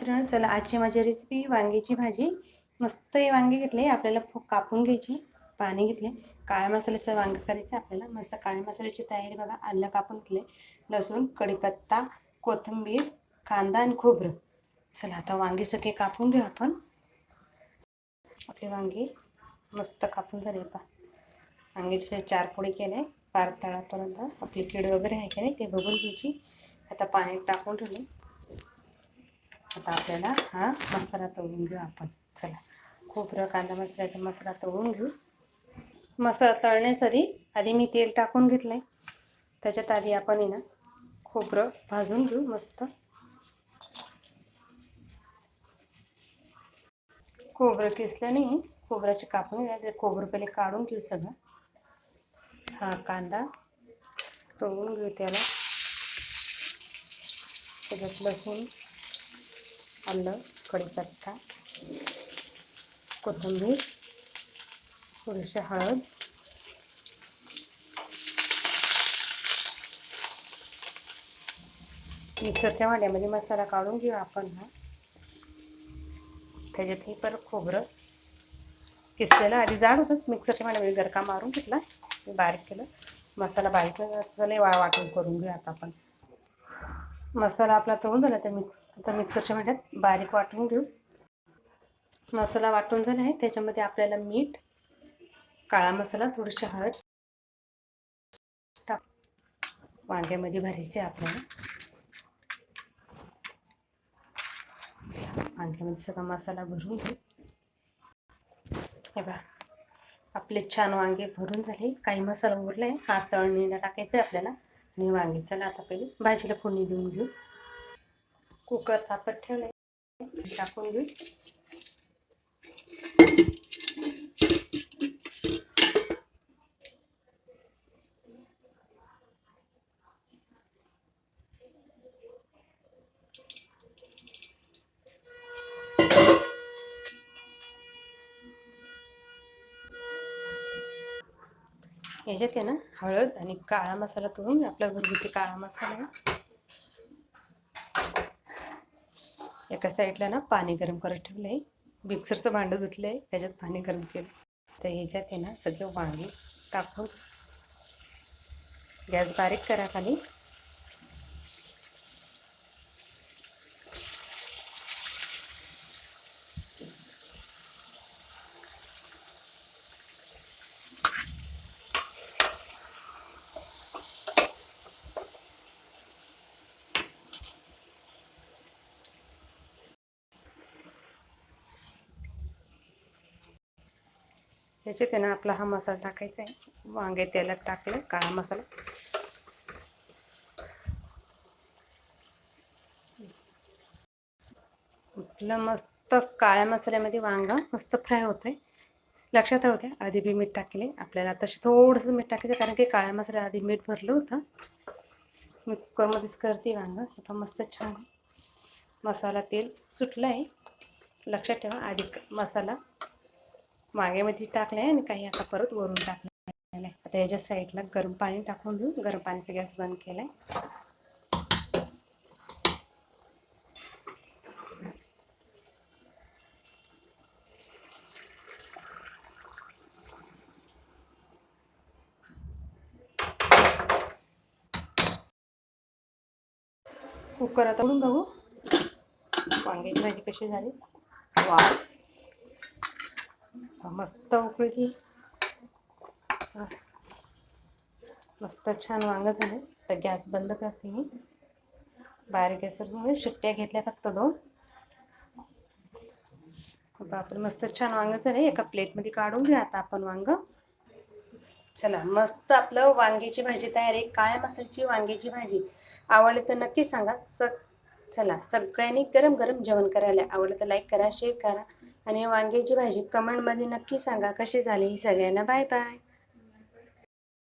तर चला आजची माझी रेसिपी वांग्याची भाजी. मस्त हे वांगे घेतले आपल्याला कापून घ्यायची पाणी घेतले. काळ्या मसाल्याचं वांग करायचं आपल्याला. मस्त काळ्या मसाल्याची तयारी बघा. आलं कापून घेतले. लसूण कढीपत्ता कोथिंबीर कांदा आणि खोबरं. चला आता वांगे सगळे कापून घेऊ आपण. आपले वांगे मस्त कापून झाले पा वांग्याचे चार पोळी केले पार तळापर्यंत. आपली कीड वगैरे आहे की नाही ते बघून घ्यायची. आता पाण्यात टाकून ठेवले. आता आपल्याला. हा मसाला तळून घेऊ आपण. चला. खोबरं कांदा मसाल्याचा मसाला तळून घेऊ. मसाला तळण्यासाठी आधी मी तेल टाकून घेतलं आहे त्याच्यात आधी आपण आहे ना खोबरं भाजून घेऊ मस्त. खोबरं किसलं नाही खोबऱ्याचे कापून घ्या खोबरं पहिले काढून घेऊ सगळं. हा कांदा तळून घेऊ त्याला. त्याच्यात लसूण आलं कढीपत्ता कोथिंबीर थोडीशी हळद मिक्सरच्या वाड्यामध्ये मसाला काढून घेऊ आपण हा त्याच्यात हे परत खोबरं किसलेलं आधी जाड होतं मिक्सरच्या वाड्यामध्ये गरका मारून घेतला बारीक केलं मसाला बारीक झालं वा वाटून करून घेऊ आता आपण मसाला आपला तळून झाला तर मिक्स आता मिक्सरच्या भांड्यात बारीक वाटून घेऊ. मसाला वाटून झाला आहे त्याच्यामध्ये आपल्याला मीठ काळा मसाला थोडीशी हळद टाक वांग्यामध्ये भरायचे आपल्याला वांग्यामध्ये सगळा मसाला भरून घेऊ. हे बघा आपले छान वांगे भरून झाले. काही मसाला उरला आहे हा तळणीला टाकायचं आहे आपल्याला. आणि वांगे चला आता पहिले भाजीला फोडणी देऊन घेऊ. कुकर तापत ठेवलं टाकून घेऊ. याच्यात आहे ना हळद आणि काळा मसाला तोडून आपला घरगुती काळा मसाला एका साईडला ना पाणी गरम करत ठेवलं आहे मिक्सरचं भांडं धुतलं आहे त्याच्यात पाणी गरम केलं. तर ह्याच्यात आहे ना सगळे वांगे टाकून गॅस बारीक करा खाली. त्याच्यात आहे ना आपला हा मसाला टाकायचा आहे. वांगे तेलात टाकलं काळा मसाला. आपलं मस्त काळ्या मसाल्यामध्ये वांगा मस्त फ्राय होतं आहे लक्षात राहू द्या आधी बी मीठ टाकले. आपल्याला तसे थोडंसं मीठ टाकायचं कारण की काळ्या मसाल्या आधी मीठ भरलं होतं. मी कुकरमध्येच करते वांगं. हे पण मस्त छान मसाला तेल सुटलं आहे लक्षात ठेवा आधी मसाला वांग्यामध्ये टाकलं आहे आणि काही आता परत वरून टाकलेलं आहे आता याच्या साईडला गरम पाणी टाकून देऊ. गरम पाण्याचा गॅस बंद केला आहे कुकर आता उघडून बघू. वांग्याची भाजी कशी झाली? वा मस्त उकळी मस्त छान वांगं झालं. तर गॅस बंद करते मी. बारीक गॅसवर शिट्ट्या घेतल्या फक्त दोन. बापरे मस्त छान वांग झालं. एका प्लेटमध्ये काढून घ्या आता आपण वांग. चला मस्त आपलं वांग्याची भाजी तयार. आहे काळ्या मसाल्याची वांग्याची भाजी. आवडली तर नक्की सांगा. स चला सगळ्यांनी गरम गरम जेवण करायला आवडलं तर लाईक करा शेअर करा. आणि वांग्याची भाजी कमेंटमध्ये नक्की सांगा कशी झाली. सगळ्यांना बाय बाय